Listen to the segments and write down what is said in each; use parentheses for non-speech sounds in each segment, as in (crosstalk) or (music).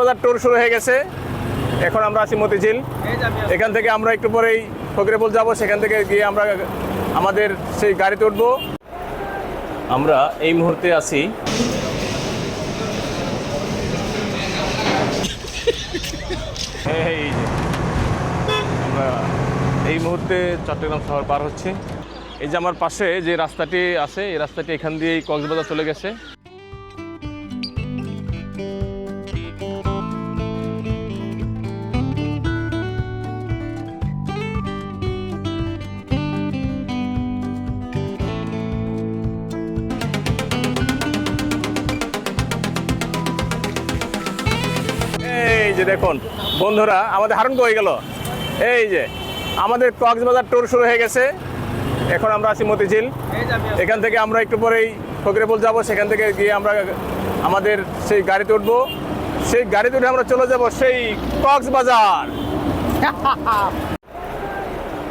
বাজার ট্যুর শুরু হয়ে গেছে। এখন আমরা আছি মতিঝিল। এখান থেকে আমরা একটু পরেই ফকিরেপুল যাব, সেখান থেকে গিয়ে আমরা আমাদের সেই গাড়িতে উঠবো। আমরা এই মুহূর্তে আছি (laughs) এই যে, আমরা এই মুহূর্তে চট্টগ্রাম শহর পার হচ্ছে। এই যে আমার পাশে যে রাস্তাটি আছে, এই রাস্তাটি এখান দিয়েই কক্সবাজার চলে গেছে। দেখুন বন্ধুরা, আমাদের হারুন হয়ে গেল। এই যে, আমাদের কক্সবাজার ট্যুর শুরু হয়ে গেছে। এখন আমরা আছি মতিঝিল। এখান থেকে আমরা একটু পরেই ফকিরেপুল যাব, সেখান থেকে গিয়ে আমরা আমাদের সেই গাড়িতে উঠবো। সেই গাড়িতে উঠে আমরা চলে যাব সেই কক্সবাজার।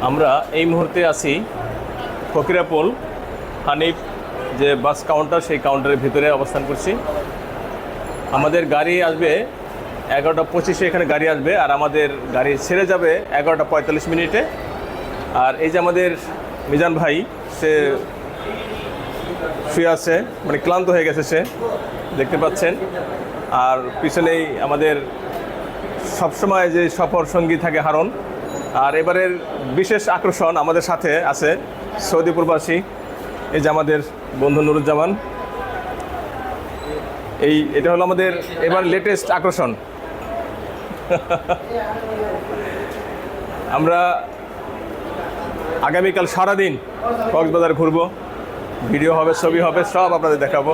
আমরা এই মুহূর্তে আছি ফকিরাপুল হানিফ যে বাস কাউন্টার সেই কাউন্টারের ভিতরে অবস্থান করছি। আমাদের গাড়ি আসবে এগারোটা পঁচিশে এখানে গাড়ি আসবে, আর আমাদের গাড়ি ছেড়ে যাবে এগারোটা পঁয়তাল্লিশ মিনিটে। আর এই যে আমাদের মিজান ভাই, সে শুয়ে আছে মানে ক্লান্ত হয়ে গেছে সে, দেখতে পাচ্ছেন। আর পিছনেই আমাদের সবসময় যে সফর সঙ্গী থাকে হারন। আর এবারের বিশেষ আকর্ষণ আমাদের সাথে আছে সৌদি প্রবাসী, এই যে আমাদের বন্ধু নুরুজ্জামান। এই, এটা হলো আমাদের এবার লেটেস্ট আকর্ষণ। (laughs) আমরা আগামীকাল সারাদিন কক্সবাজার ঘুরবো। ভিডিও হবে, ছবি হবে, সব আপনাদের দেখাবো।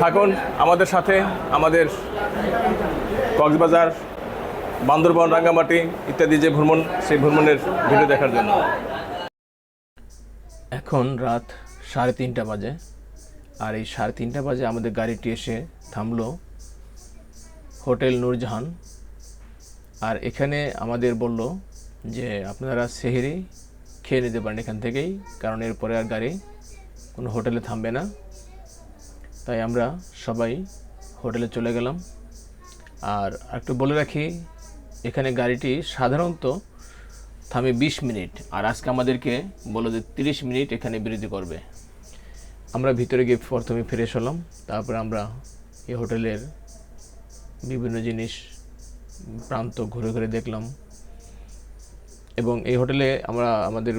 থাকুন আমাদের সাথে, আমাদের কক্সবাজার, বান্দরবন, রাঙ্গামাটি ইত্যাদি যে ভ্রমণ, সেই ভ্রমণের ভিডিও দেখার জন্য। এখন রাত সাড়ে তিনটা বাজে। আর এই সাড়ে তিনটা বাজে আমাদের গাড়িটি এসে থামলো হোটেল নূরজাহান। আর এখানে আমাদের বলল যে, আপনারা সেহেরি খেয়ে নিতে পারেন এখান থেকেই, কারণ এরপরে আর গাড়ি কোনো হোটেলে থামবে না। তাই আমরা সবাই হোটেলে চলে গেলাম। আর একটু বলে রাখি, এখানে গাড়িটি সাধারণত থামে বিশ মিনিট, আর আজকে আমাদেরকে বলল যে তিরিশ মিনিট এখানে বিরতি করবে। আমরা ভিতরে গিয়ে প্রথমে ফ্রেশ হলাম, তারপরে আমরা এই হোটেলের বিভিন্ন জিনিস, প্রান্ত ঘুরে ঘুরে দেখলাম। এবং এই হোটেলে আমরা, আমাদের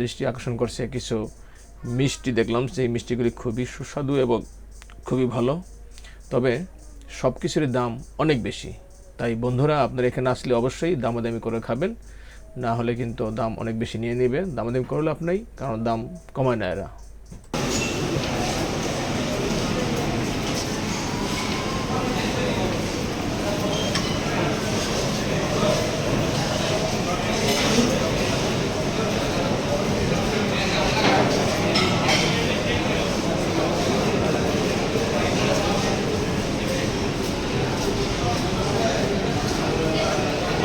দৃষ্টি আকর্ষণ করছে কিছু মিষ্টি দেখলাম। সেই মিষ্টিগুলি খুবই সুস্বাদু এবং খুবই ভালো। তবে সব কিছুরই দাম অনেক বেশি। তাই বন্ধুরা, আপনারা এখানে আসলে অবশ্যই দামাদামি করে খাবেন। না হলে কিন্তু দাম অনেক বেশি নিয়ে নেবে। দামাদামি করলে আপনাই কারণ দাম কমায় না এরা।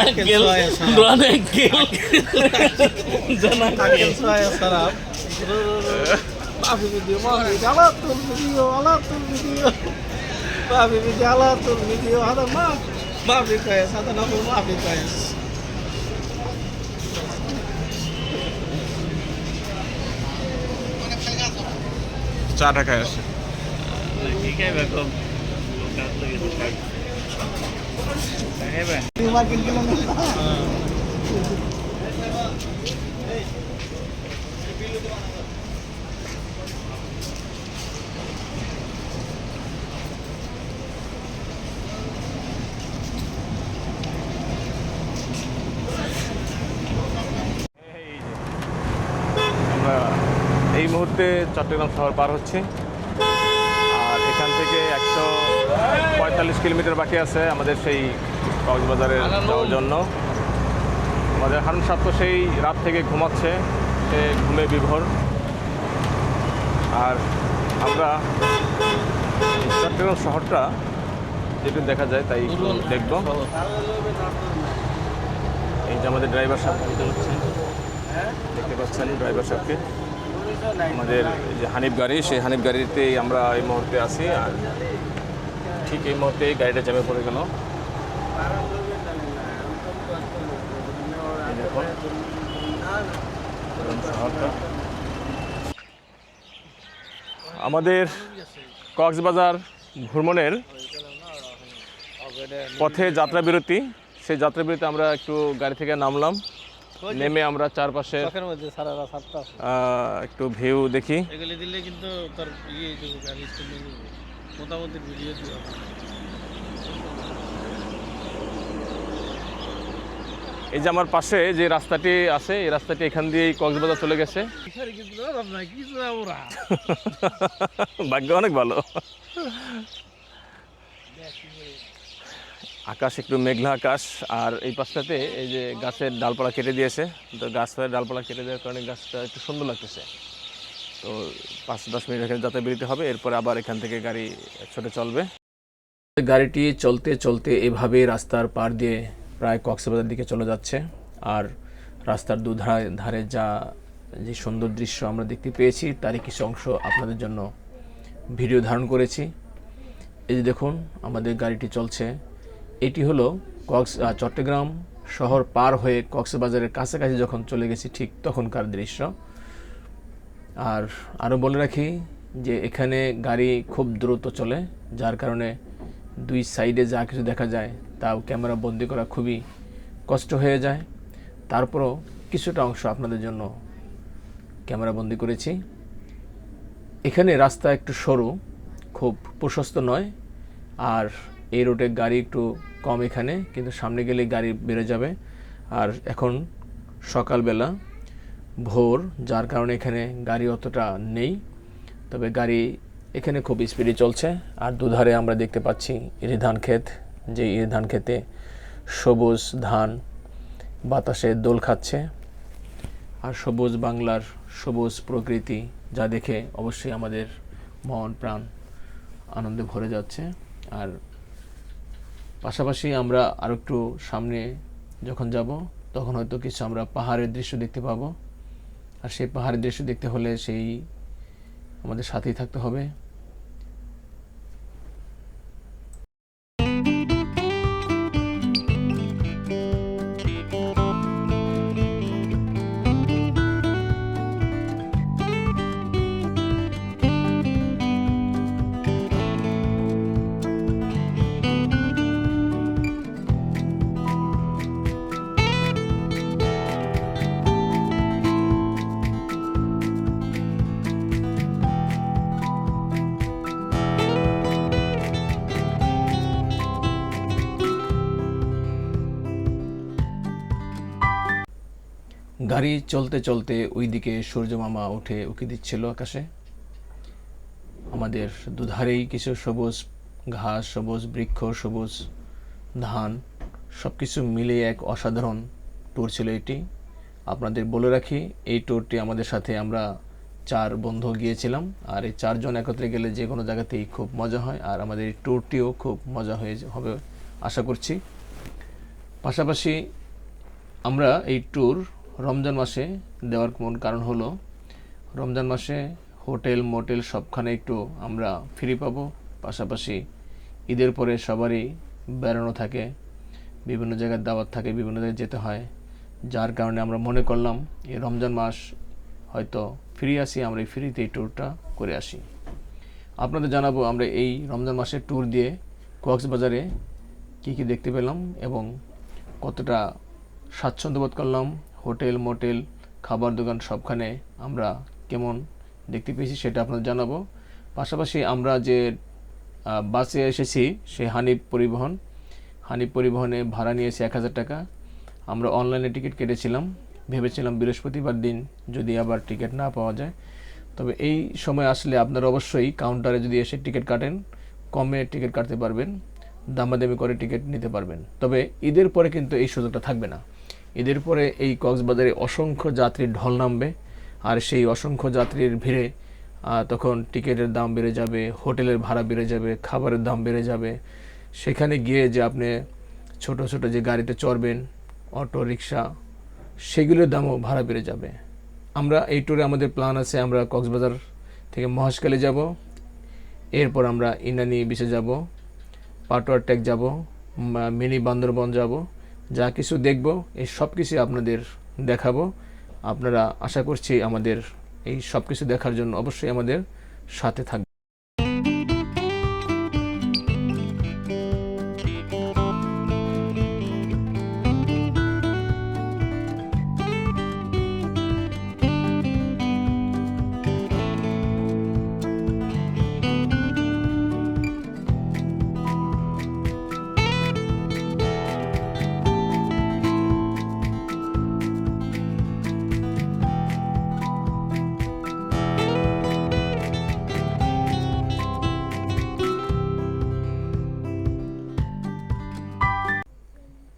আঙ্কেল ড্রান আঙ্কেল জান আঙ্কেল সহায় সারাপ বাপি ভিডিও মাফি আলা তোর ভিডিও আলা তোর ভিডিও বাপি ভিডিও আলা তোর ভিডিও আলা মা মাফি কয়ে সাদা নকল মাফি কয়ে চা ঢাকায় আসে কি খাইবে কম লোকাল তো গেছে এই মুহূর্তে চট্টগ্রাম শহর পার হচ্ছি। এখান থেকে একশো পঁয়তাল্লিশ কিলোমিটার বাকি আছে আমাদের সেই কক্সবাজারে যাওয়ার জন্য। আমাদের হারুন সাহ তো সেই রাত থেকে ঘুমাচ্ছে সে ঘুমে বিভোর। আর আমরা চট্টগ্রাম শহরটা যেটু দেখা যায় তাই দেখব। এই যে আমাদের ড্রাইভার সাহেব দেখতে পাচ্ছেন ড্রাইভার সাহেবকে। আমাদের যে হানিফ গাড়ি, সেই হানিফ গাড়িতেই আমরা এই মুহূর্তে আছি। আর ঠিক এই মুহূর্তে গাড়িটা জ্যামে পড়ে গেল। আমাদের কক্সবাজার ভ্রমণের পথে যাত্রা বিরতি সেই যাত্রা বিরতি আমরা একটু গাড়ি থেকে নামলাম। নেমে আমরা চারপাশে চোখের মধ্যে সারা রাত সাতটা আছে। আহ, একটু ভিউ দেখি। এগুলি দিলে কিন্তু তোর ইয়ে মোটামুটি ভিডিও দিও এই যে আমার পাশে যে রাস্তাটি আছে এই রাস্তাটি এখান দিয়ে কক্সবাজার চলে গেছে। ভাগ্য অনেক ভালো। আকাশ একটু মেঘলা আকাশ, আর এই পাশটাতে এই যে গাছের ডালপালা কেটে দিয়েছে। তো গাছের ডালপালা কেটে দেওয়ার কারণে গাছটা একটু সুন্দর লাগতেছে। তো পাঁচ দশ মিনিট এখানে যাতে বেরোতে হবে, এরপরে আবার এখান থেকে গাড়ি ছোটে চলবে। গাড়িটি চলতে চলতে এভাবে রাস্তার পার দিয়ে প্রায় কক্সবাজার দিকে চলে যাচ্ছে, আর রাস্তার দুধারে ধারে যা যে সুন্দর দৃশ্য আমরা দেখতে পেয়েছি, তারই কিছু অংশ আপনাদের জন্য ভিডিও ধারণ করেছি। এই যে দেখুন, আমাদের গাড়িটি চলছে। এটি হলো কক্স চট্টগ্রাম শহর পার হয়ে কক্সবাজারের কাছাকাছি যখন চলে গেছি ঠিক তখনকার দৃশ্য। আর আরও বলে রাখি যে এখানে গাড়ি খুব দ্রুত চলে, যার কারণে দুই সাইডে যা কিছু দেখা যায় তাও ক্যামেরা বন্দি করা খুবই কষ্ট হয়ে যায়। তারপরও কিছুটা অংশ আপনাদের জন্য ক্যামেরা বন্দি করেছি। এখানে রাস্তা একটু সরু, খুব প্রশস্ত নয়, আর এই রোডে গাড়ি একটু কম এখানে, কিন্তু সামনে গেলে গাড়ি বেড়ে যাবে। আর এখন সকালবেলা ভোর, যার কারণে এখানে গাড়ি অতটা নেই, তবে গাড়ি এখানে খুব স্পিডে চলছে। আর দুধারে আমরা দেখতে পাচ্ছি ইরি ধান ক্ষেত যে ইরি ধান খেতে সবুজ ধান বাতাসে দোল খাচ্ছে। আর সবুজ বাংলার সবুজ প্রকৃতি, যা দেখে অবশ্যই আমাদের মন, প্রাণ আনন্দে ভরে যাচ্ছে। আর পাশাপাশি আমরা আরও একটু সামনে যখন যাব, তখন হয়তো কিছু আমরা পাহাড়ের দৃশ্য দেখতে পাবো। আর সেই পাহাড়ের দৃশ্য দেখতে হলে সেই আমাদের সাথেই থাকতে হবে। গাড়ি চলতে চলতে ওইদিকে সূর্য মামা উঠে উকি দিচ্ছিল আকাশে। আমাদের দুধারেই কিছু সবুজ ঘাস, সবুজ বৃক্ষ, সবুজ ধান সব কিছু মিলে এক অসাধারণ ট্যুর ছিল এটি। আপনাদের বলে রাখি, এই ট্যুরটি আমাদের সাথে আমরা চার বন্ধু গিয়েছিলাম, আর এই চারজন একত্রে গেলে যে কোনো জায়গাতেই খুব মজা হয়, আর আমাদের এই ট্যুরটিও খুব মজা হয়ে হবে, আশা করছি। পাশাপাশি আমরা এই ট্যুর রমজান মাসে দেওয়ার মূল কারণ হলো, রমজান মাসে হোটেল, মোটেল সবখানে একটু আমরা ফ্রি পাবো। পাশাপাশি ঈদের পরে সবারই বেড়ানো থাকে, বিভিন্ন জায়গায় দাওয়াত থাকে, বিভিন্ন জায়গায় যেতে হয়। যার কারণে আমরা মনে করলাম, এই রমজান মাস হয়তো ফ্রি আসি আমরা এই ফ্রিতে এই ট্যুরটা করে আসি। আপনাদের জানাব, আমরা এই রমজান মাসের ট্যুর দিয়ে কক্সবাজারে কী কী দেখতে পেলাম এবং কতটা স্বাচ্ছন্দ্য বোধ করলাম হোটেল, মোটেল, খাবার দোকান সবখানে আমরা কেমন দেখতে পেয়েছি সেটা আপনাদের জানাব। পাশাপাশি আমরা যে বাসে এসেছি সে হানিফ পরিবহন, হানিফ পরিবহনে ভাড়া নিয়েছে এক হাজার টাকা। আমরা অনলাইনে টিকিট কেটেছিলাম, ভেবেছিলাম বৃহস্পতিবার দিন যদি আবার টিকিট না পাওয়া যায়। তবে এই সময় আসলে আপনারা অবশ্যই কাউন্টারে যদি এসে টিকিট কাটেন, কমে টিকিট কাটতে পারবেন, দামাদামি করে টিকিট নিতে পারবেন। তবে ঈদের পরে কিন্তু এই সুযোগটা থাকবে না। ঈদের পরে এই কক্সবাজারে অসংখ্য যাত্রীর ঢল নামবে। আর সেই অসংখ্য যাত্রীর ভিড়ে তখন টিকিটের দাম বেড়ে যাবে, হোটেলের ভাড়া বেড়ে যাবে, খাবারের দাম বেড়ে যাবে। সেখানে গিয়ে যে আপনি ছোট ছোট যে গাড়িতে চড়বেন, অটো, রিক্সা, সেগুলোর দামও ভাড়া বেড়ে যাবে। আমরা এই ট্যুরে আমাদের প্ল্যান আছে, আমরা কক্সবাজার থেকে মহাশকালে যাব। এরপর আমরা ইনানি বিচে যাব, পাটোয়ার টেক যাব মিনি বান্দরবন যাব। যা কিছু দেখব, এই সব কিছু আপনাদের দেখাবো। আপনারা আশা করছি আমাদের এই সব কিছু দেখার জন্য অবশ্যই আমাদের সাথে থাকবে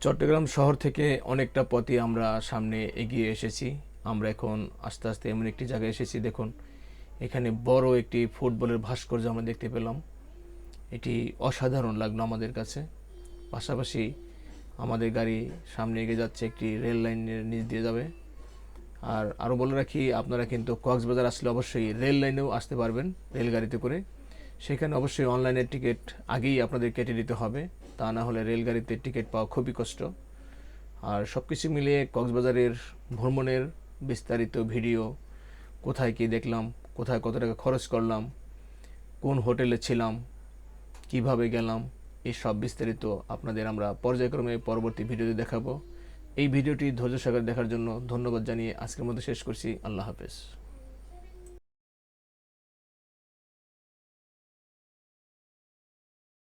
চট্টগ্রাম শহর থেকে অনেকটা পথই আমরা সামনে এগিয়ে এসেছি। আমরা এখন আস্তে আস্তে এমন একটি জায়গায় এসেছি, দেখুন, এখানে বড় একটি ফুটবলের ভাস্কর্য আমরা দেখতে পেলাম। এটি অসাধারণ লাগল আমাদের কাছে। পাশাপাশি আমাদের গাড়ি সামনে এগিয়ে যাচ্ছে, একটি রেল লাইনের নিচ দিয়ে যাবে। আর আরও বলে রাখি, আপনারা কিন্তু কক্সবাজার আসলে অবশ্যই রেল লাইনেও আসতে পারবেন রেলগাড়িতে করে। সেখানে অবশ্যই অনলাইনের টিকিট আগেই আপনাদের কেটে দিতে হবে। তা না হলে রেলগাড়িতে টিকিট পাওয়া খুবই কষ্ট। আর সব কিছু মিলিয়ে কক্সবাজারের ভ্রমণের বিস্তারিত ভিডিও, কোথায় কী দেখলাম, কোথায় কত টাকা খরচ করলাম, কোন হোটেলে ছিলাম, কীভাবে গেলাম এই সব বিস্তারিত আপনাদের আমরা পর্যায়ক্রমে পরবর্তী ভিডিওতে দেখাবো। এই ভিডিওটি ধৈর্য সাগর দেখার জন্য ধন্যবাদ জানিয়ে আজকের মতো শেষ করছি। আল্লাহ হাফেজ।